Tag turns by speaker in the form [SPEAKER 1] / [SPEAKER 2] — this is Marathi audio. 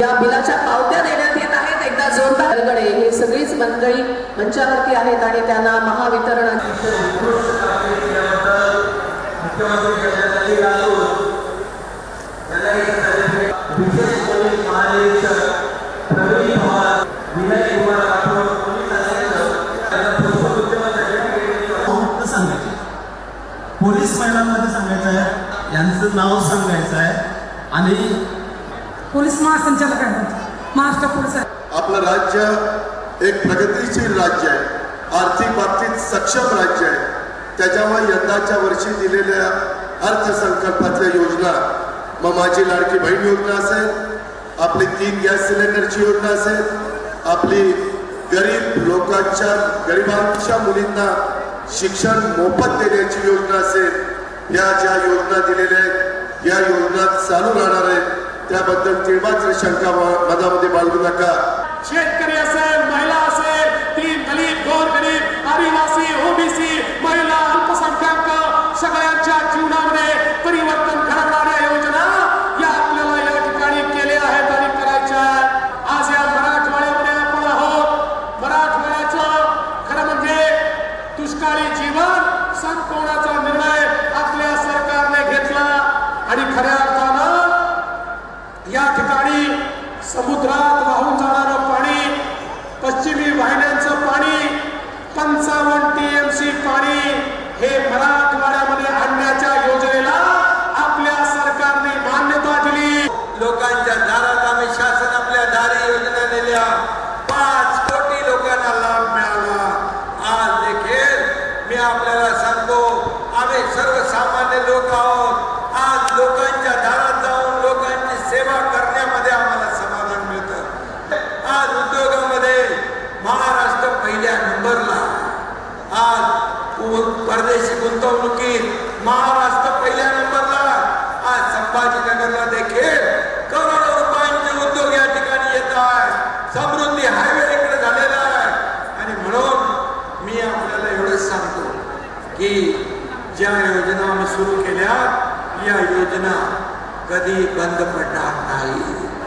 [SPEAKER 1] या बिलाच्या पावत्या देण्यात येत आहेत. एकदा जोरदार गडे हे सगळीच मंडळी मंचावरती आहेत आणि त्यांना महावितरण
[SPEAKER 2] पोलीस
[SPEAKER 3] महिलांमध्ये सांगायचं आहे यांचं नाव सांगायचं आहे आणि
[SPEAKER 4] पोलीस महासंचालक आहेत महाराष्ट्र पोलीस
[SPEAKER 5] आपलं राज्य एक प्रगतीशील राज्य आहे. आर्थिक बाबतीत सक्षम राज्य आहे. त्याच्यामुळे यंदाच्या वर्षी दिलेल्या अर्थसंकल्पातल्या योजना मग माझी लाडकी बहीण योजना असेल आपली तीन गॅस सिलेंडरची योजना असेल आपली गरीब लोकांच्या गरिबांच्या मुलींना शिक्षण मोफत देण्याची योजना असेल या ज्या योजना दिलेल्या आहेत या योजना चालू राहणार त्याबद्दल तिळमात्र शंका मधामध्ये बाळगू नका.
[SPEAKER 6] शेतकरी असेल महिला असेल ती दलित गोर गरीब आदिवासी ओबीसी महिला अल्पसंख्याक सगळ्यांच्या जीवनामध्ये परिवर्तन घडवणाऱ्या योजना या आपल्याला या ठिकाणी केल्या आहेत आणि करायच्या आज या मराठवाड्यामध्ये आपण आहोत. मराठवाड्याचं खरं म्हणजे दुष्काळी जीवन संपवण्याचा निर्णय आपल्या सरकारने घेतला आणि खऱ्या या ठिकाणी समुद्रात वाहून जाणारं पाणी पश्चिमी वाहिन्यांचं पाणी पंचावन्न टीएमसी पाणी हे मराठवाड्यामध्ये आणण्याच्या योजनेला आपल्या सरकारने मान्यता दिली.
[SPEAKER 2] लोकांच्या दारात आम्ही शासन आपल्या दारी योजना दिल्या पाच कोटी लोकांना लाभ मिळाला. आज देखील मी आपल्याला सांगतो आम्ही सर्वसामान्य लोक आहोत. आज लोकांच्या दारात जाऊन लोकांची सेवा करण्यामध्ये आम्हाला समाधान मिळतं आज उद्योगामध्ये महाराष्ट्र पहिल्या नंबरला आज उ- परदेशी गुंतवणुकीत महाराष्ट्र पहिल्या नंबरला. आज संभाजीनगरला देखील करोडो रुपयांचे उद्योग या ठिकाणी येत आहे समृद्धी हायवे इकडे झालेला आहे. आणि म्हणून मी आपल्याला एवढंच सांगतो की ज्या योजना आम्ही सुरू केल्या या योजना कधी बंद पडणार नाही